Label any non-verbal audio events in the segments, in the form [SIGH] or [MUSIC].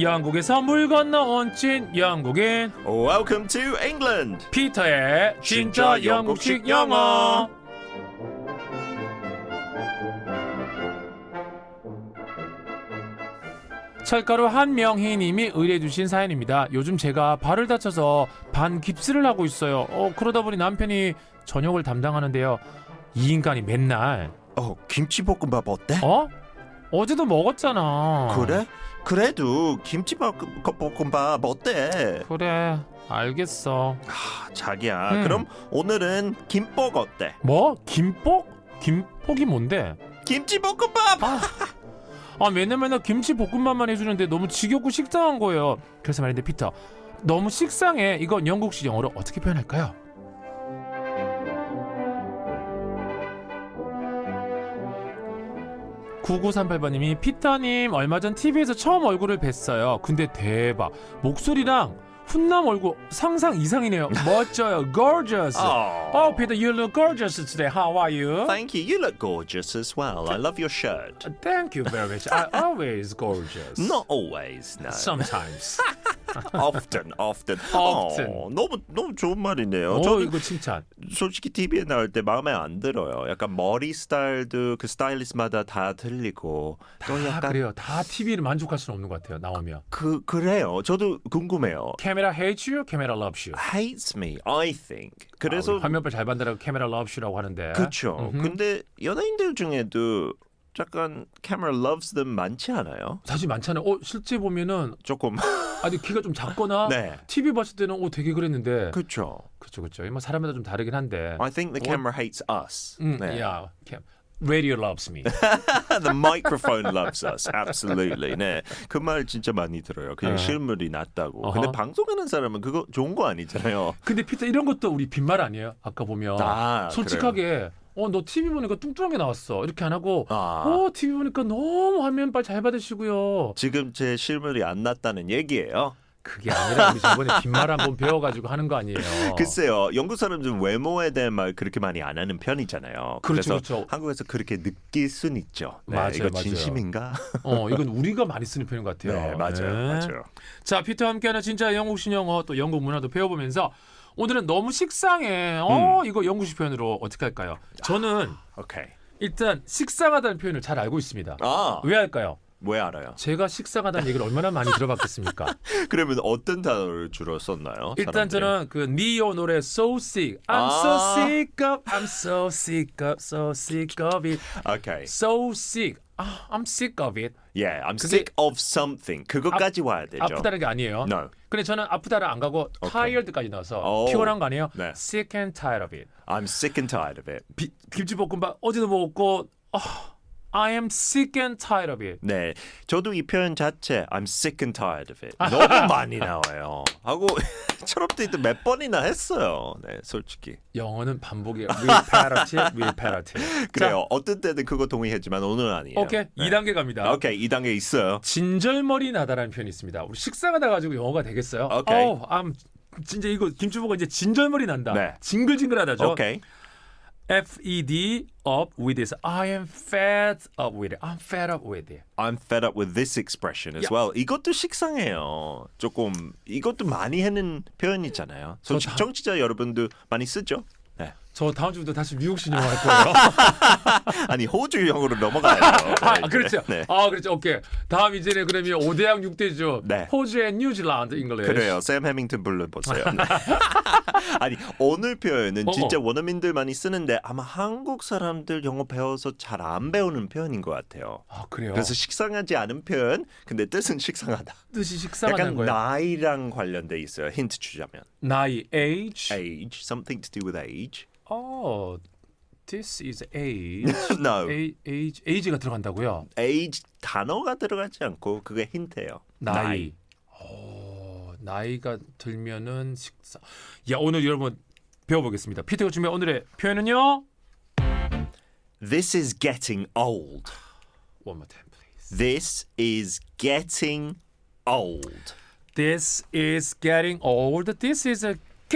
영국에서 물 건너 온 찐 영국인 Welcome to England. 피터의 진짜 영국식 영어. 철가루 한명희님이 의뢰해주신 사연입니다. 요즘 제가 발을 다쳐서 반 깁스를 하고 있어요. 어, 그러다 보니 남편이 저녁을 담당하는데요. 이 인간이 맨날 어, 김치볶음밥 어때? 어? 어제도 먹었잖아. 그래? 그래도 김치볶음밥 어때? 그래, 알겠어. 아, 자기야. 음. 그럼 오늘은 김볶 어때? 뭐? 김복? 김복이 뭔데? 김치볶음밥. 아, 아 맨날 맨날 김치 볶음밥만 해주는데 너무 지겹고 식상한 거예요. 그래서 말인데 피터, 너무 식상해. 이건 영국식 영어로 어떻게 표현할까요? (9938번님이) 피터님 얼마 전 TV에서 처음 얼굴을 뵀어요 근데 대박 목소리랑 훈남 얼굴 상상 이상이네요 멋져요 gorgeous Oh. Oh, Peter, you look gorgeous today. How are you? Thank you. You look gorgeous as well. I love your shirt. Thank you very much. I always gorgeous. Not always, no. Sometimes. Often, often. Often. 어, 너무 너무 좋은 말이네요. 어, 저도 이거 칭찬. 솔직히 TV에 나올 때 마음에 안 들어요. 약간 머리 스타일도 그 스타일리스트마다 다 틀리고 또 다 약간 그래요. 다 TV를 만족할 수는 없는 것 같아요. 나오면. 그 그래요. 저도 궁금해요. 카메라 hates you, 카메라 loves you. Hates me, I think. 그래서 아, 우리 화면빨 잘 받느라고 카메라 loves you라고 하는데. 그렇죠. 근데 연예인들 중에도 약간 camera loves them 많지 않아요? 사실 많잖아요. 어, 실제 보면은 조금 [LAUGHS] 아니 키가 좀 작거나 [LAUGHS] 네. TV 봤을 때는 어 되게 그랬는데. 그렇죠. 그렇죠, 그렇죠. 뭐 사람마다 좀 다르긴 한데. I think the 어? camera hates us. 음, 네. 야, 캠. Radio loves me. [LAUGHS] the microphone loves us. Absolutely. 네. 그 말 진짜 많이 들어요. 그냥 네. 실물이 낫다고. 어허. 근데 방송하는 사람은 그거 좋은 거 아니잖아요. 근데 피터 이런 것도 우리 빈말 아니에요? 아까 보면 아, 솔직하게 어 너 TV 보니까 뚱뚱하게 나왔어 이렇게 안 하고 아. 어 TV 보니까 너무 화면 빨 잘 받으시고요. 지금 제 실물이 안 낫다는 얘기예요. 그게 아니라 우리 저번에 [LAUGHS] 빈말 한 번 배워가지고 하는 거 아니에요. 글쎄요, 영국 사람들은 외모에 대한 말 그렇게 많이 안 하는 편이잖아요. 그렇죠, 래서 그렇죠. 한국에서 그렇게 느낄 순 있죠. 네, 맞아요, 이거 맞아요. 진심인가? 어 이건 우리가 많이 쓰는 표현 같아요. 네, 맞아요, 네. 맞아요. 자 피터와 함께하는 진짜 영국식 영어 또 영국 문화도 배워보면서 오늘은 너무 식상해. 어 이거 영국식 표현으로 어떻게 할까요? 저는 오케이. 일단 식상하다는 표현을 잘 알고 있습니다. 아, 왜 할까요? 왜 알아요? 제가 식상하다는 얘기를 얼마나 많이 들어봤겠습니까? [LAUGHS] 그러면 어떤 단어를 주로 썼나요? 일단 사람들이? 저는 그 니오 노래 So Sick, I'm 아. so sick of, I'm so sick of, so sick of it, 오케이. so sick. 아, I'm sick of it. Yeah, I'm 그게- sick of something. 그것까지 와야 되죠. 아프다는 게 아니에요. No. 근데 저는 아프다를 안 가고 tired까지 넣어서 오. 피곤한 거 아니에요? 네. Sick and tired of it. I'm sick and tired of it. 비, 김치볶음밥 어제도 먹었고, 아, I am sick and tired of it. 네, 저도 이 표현 자체 I'm sick and tired of it 아. [LAUGHS] 너무 많이 나와요. 하고 [LAUGHS] 철업데이트 몇 번이나 했어요. 네, 솔직히 영어는 반복이에요. repetitive, repetitive. [LAUGHS] 그래요. 어떤 때는 그거 동의했지만 오늘은 아니에요. 자, 오케이, 네. 2단계 갑니다. 오케이, 2단계 있어요. 진절머리 나다라는 표현이 있습니다. 우리 식상하다 가지고 영어가 되겠어요? 오케이. 어우, 암, 진짜 이거 김치볶음 이제 진절머리 난다. 네. 징글징글하다죠. 오케이. F E D up with this. I am fed up with it. I'm fed up with it. I'm fed up with this expression as 야. well. 이것도 식상해요. 조금 이것도 많이 하는 표현이잖아요. 다- 청취자 여러분도 많이 쓰죠? 네. 저 다음 주부터 다시 미국식 영어 할 거예요. [LAUGHS] 아니 호주 영어로 넘어가요. 아, 네, 그렇죠. 네. 아, 그렇죠. 오케이. 다음 이제는 그러면 5대양 6대죠. 네. 호주의 뉴질랜드 잉글리시. 그래요. 샘 해밍턴 불러 보세요. 네. [LAUGHS] 아니 오늘 표현은 어, 진짜 어. 원어민들 많이 쓰는데 아마 한국 사람들 영어 배워서 잘 안 배우는 표현인 것 같아요. 아, 그래요. 그래서 식상하지 않은 표현, 근데 뜻은 식상하다. 뜻이 식상하다는 약간 거예요. 나이랑 관련돼 있어요. 힌트 주자면 나이, age. age, something to do with age. Oh, this is age. no, age, age, age가 들어간다고요? age 단어가 들어가지 않고 그게 힌트예요. 나이. 오, 나이가 들면은 식사. 야 오늘 여러분 배워보겠습니다. 피터가 준비한 오늘의 표현은요. This is getting old. One more time, please. This is getting old. This is getting old. This is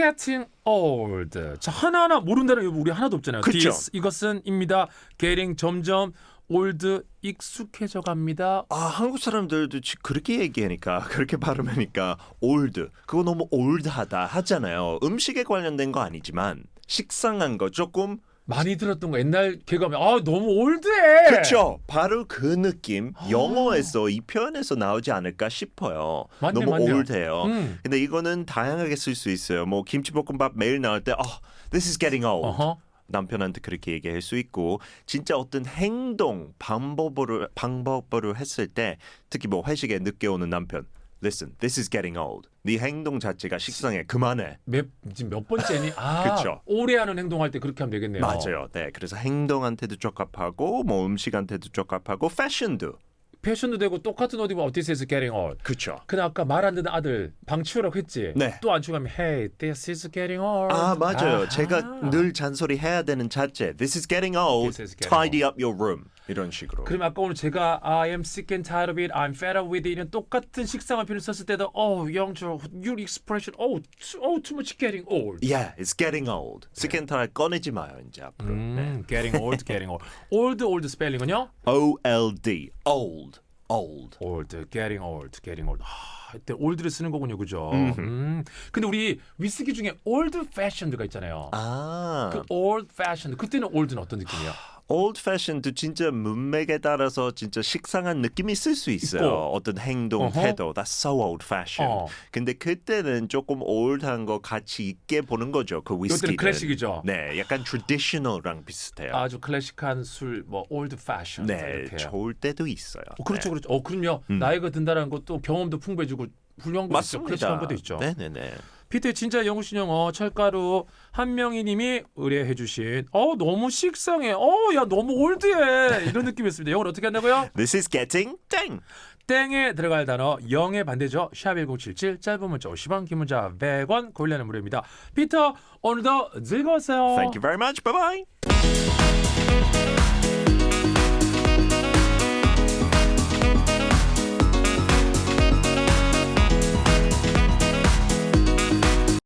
getting old. 자 하나하나 모른다는 거 우리 하나도 없잖아요. 그쵸. This 이것은입니다. Getting 점점 올드 익숙해져 갑니다. 아 한국 사람들도 지- 그렇게 얘기하니까 [LAUGHS] 그렇게 발음하니까 올드 그거 너무 올드하다 하잖아요. 음식에 관련된 거 아니지만 식상한 거 조금 많이 들었던 거 옛날 개그하면 아 너무 올드해. 그렇죠. 바로 그 느낌 영어에서 이 표현에서 나오지 않을까 싶어요. 맞네, 너무 맞네요. 올드해요. 음. 근데 이거는 다양하게 쓸 수 있어요. 뭐 김치볶음밥 매일 나올 때, 아, this is getting old. 어허. 남편한테 그렇게 얘기할 수 있고 진짜 어떤 행동 방법으로 방법으로 했을 때 특히 뭐 회식에 늦게 오는 남편 listen this is getting old 네 행동 자체가 식상해 그만해 몇 지금 몇 번째니? 아 [LAUGHS] 그쵸. 오래 하는 행동할 때 그렇게 하면 되겠네요. 맞아요 네 그래서 행동한테도 적합하고 뭐 음식한테도 적합하고 패션도 패션도 되고 똑같은 옷 입으면 this is getting old. 그쵸 근데 아까 말 안 듣는 아들 방 치우라고 했지. 네. 또 안 치우면 hey this is getting old. 아 맞아요 아하. 제가 늘 잔소리 해야 되는 자체 this is getting old This is getting tidy up your room 이런 식으로 그러면 아까 오늘 제가 I am sick and tired of it, I'm fed up with it 이런 똑같은 식상한 표현을 썼을 때도 oh 영조 your expression oh too, oh too much getting old. yeah it's getting old 스캔탈 꺼내지 마요 이제 앞으로 네. 음, getting old, getting old. old, old 스펠링은요? O-L-D old old old, getting old, getting old. 아, 이때 old를 쓰는 거군요, 그죠? 음. 근데 우리 위스키 중에 old fashioned가 있잖아요. 아 그 old fashioned 그때는 old는 어떤 느낌이야? Old fashion도 진짜 문맥에 따라서 진짜 식상한 느낌이 있을 수 있어요. 있고. 어떤 행동, 어허. 태도. That's so old fashioned. 어. 근데 그때는 조금 old한 거 같이 있게 보는 거죠. 그 위스키는. 클래식이죠. 네, 약간 traditional랑 비슷해요. 아주 클래식한 술, 뭐 old fashioned 네, 이렇게. 좋을 때도 있어요. 어, 그렇죠, 네. 그렇죠. 어, 그럼요. 나이가 든다는 것도 경험도 풍부해지고 훌륭한 것도 있죠. 맞습니다. 클래식한 것도 있죠. 네, 네, 네. 피트의 진짜 영국식 영어 철가루 한명희님이 의뢰해주신 어 너무 식상해. 어 야 너무 올드해 이런 느낌이었습니다. 영어를 어떻게 한다고요? This is getting dang. 땡에 들어갈 단어 0의 반대죠. 샵1077 짧은 문자 50원 긴 문자 100원 고일라는 무료입니다. 피터 오늘도 즐거웠어요. Thank you very much. Bye bye.